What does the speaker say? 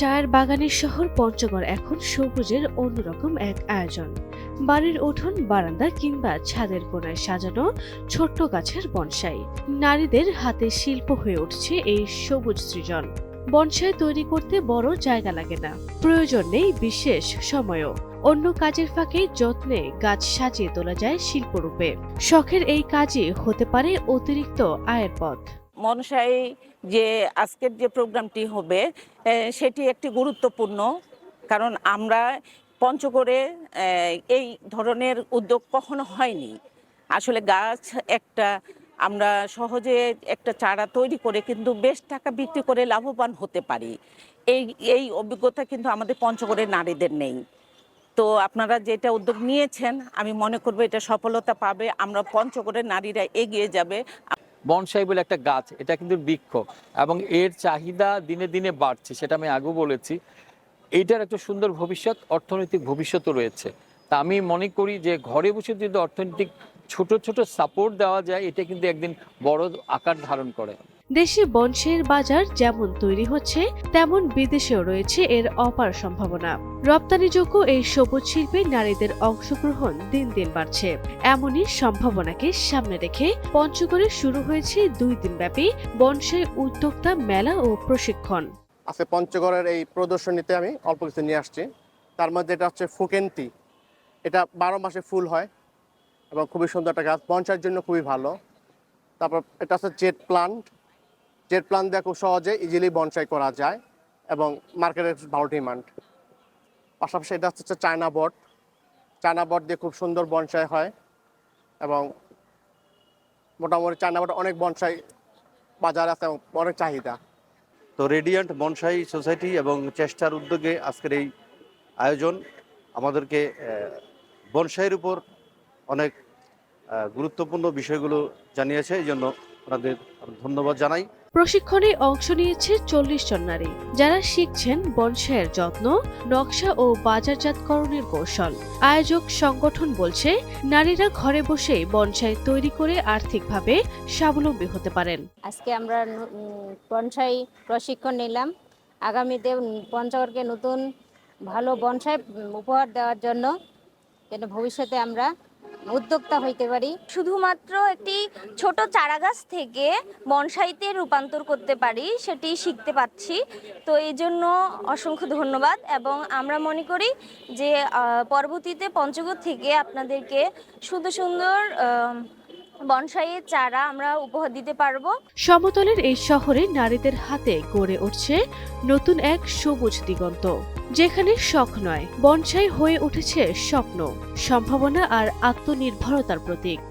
চায়ের বাগানের শহর পঞ্চগড় এখন সবুজের অন্যরকম এক আয়োজন। বাড়ির উঠোন, বারান্দা কিংবা ছাদের কোনায় সাজানো ছোট্ট গাছের বনসাই। নারীদের হাতে শিল্প হয়ে উঠছে এই সবুজ সৃজন। বনসাই তৈরি করতে বড় জায়গা লাগে না, প্রয়োজন নেই বিশেষ সময়ও। অন্য কাজের ফাঁকে যত্নে গাছ সাজিয়ে তোলা যায় শিল্পরূপে। শখের এই কাজই হতে পারে অতিরিক্ত আয়ের পথ। মনসাই যে আজকের যে প্রোগ্রামটি হবে সেটি একটি গুরুত্বপূর্ণ। কারণ আমরা পঞ্চগড়ে এই ধরনের উদ্যোগ কখনো হয়নি। আসলে গাছ একটা, আমরা সহজে একটা চারা তৈরি করে কিন্তু বেশ টাকা বিক্রি করে লাভবান হতে পারি। এই এই অভিজ্ঞতা কিন্তু আমাদের পঞ্চগড়ের নারীদের নেই। তো আপনারা যেটা উদ্যোগ নিয়েছেন, আমি মনে করব এটা সফলতা পাবে। আমরা পঞ্চগড়ের নারীরা এগিয়ে যাবে। বনসাই বলে একটা গাছ, এটা কিন্তু বৃক্ষ এবং এর চাহিদা দিনে দিনে বাড়ছে, সেটা আমি আগেও বলেছি। এইটার একটা সুন্দর ভবিষ্যৎ, অর্থনৈতিক ভবিষ্যতও রয়েছে। তা আমি মনে করি যে ঘরে বসে যদি অর্থনৈতিক ছোট ছোট সাপোর্ট দেওয়া যায়, এটা কিন্তু একদিন বড় আকার ধারণ করে। দেশে বনসাইয়ের বাজার যেমন তৈরি হচ্ছে, তেমন বিদেশেও রয়েছে এর অপার সম্ভাবনা। রপ্তানিযোগ্য এই সবুজ শিল্পে নারীদের অংশগ্রহণ দিন দিন বাড়ছে। এমনই সম্ভাবনাকে সামনে রেখে পঞ্চগড়ে শুরু হয়েছে দুই দিনব্যাপী বনসাই উদ্যোক্তা মেলা ও প্রশিক্ষণ। আজকে পঞ্চগড়ের এই প্রদর্শনীতে আমি অল্প কিছু নিয়ে আসছি। তার মধ্যে এটা হচ্ছে ফুকেন্টি এটা বারো মাসে ফুল হয় এবং খুবই সুন্দর একটা গাছ। বনসাইয়ের জন্য খুবই ভালো। তারপর এটা হচ্ছে জেট প্লান্ট। জেট প্লান্ট দিয়ে খুব সহজে ইজিলি বনসাই করা যায় এবং মার্কেটের ভালো ডিমান্ড পাশাপাশি এটা হচ্ছে চায়না বট চায়না বট দিয়ে খুব সুন্দর বনসাই হয় এবং মোটামুটি চায়না বট অনেক বনসাই বাজার আছে এবং অনেক চাহিদা। তো রেডিয়ান্ট বনসাই সোসাইটি এবং চেষ্টার উদ্যোগে আজকের এই আয়োজন আমাদেরকে বনসাইয়ের উপর অনেক গুরুত্বপূর্ণ বিষয়গুলো জানিয়েছে। এই জন্য ওনাদের ধন্যবাদ জানাই। প্রশিক্ষণে অংশ নিয়েছে চল্লিশ জন নারী। যারা শিখছেন বনসাইয়ের যত্ন, নকশা ও বাজারজাতকরণের কৌশল। আয়োজক সংগঠন বলছে, নারীরা ঘরে বসেই বনসাই তৈরি করে আর্থিকভাবে স্বাবলম্বী হতে পারেন। আজকে আমরা বনসাই প্রশিক্ষণ নিলাম। আগামীতে পঞ্চগড়কে নতুন ভালো বনসাই উপহার দেওয়ার জন্য। যেন ভবিষ্যতে আমরা উদ্যোক্তা হইতে পারি। শুধুমাত্র একটি ছোট চারাগাছ থেকে বনসাইতে রূপান্তর করতে পারি, সেটি শিখতে পাচ্ছি। তো এই জন্য অসংখ্য ধন্যবাদ এবং আমরা মনে করি যে পরবর্তীতে পঞ্চগড় থেকে আপনাদেরকে সুন্দর সুন্দর বনসাইয়ের চারা আমরা উপহার দিতে পারব। সমতলের এই শহরে নারীদের হাতে গড়ে উঠছে নতুন এক সবুজ দিগন্ত, যেখানে শখ নয়, বনসাই হয়ে উঠেছে স্বপ্ন, সম্ভাবনা আর আত্মনির্ভরতার প্রতীক।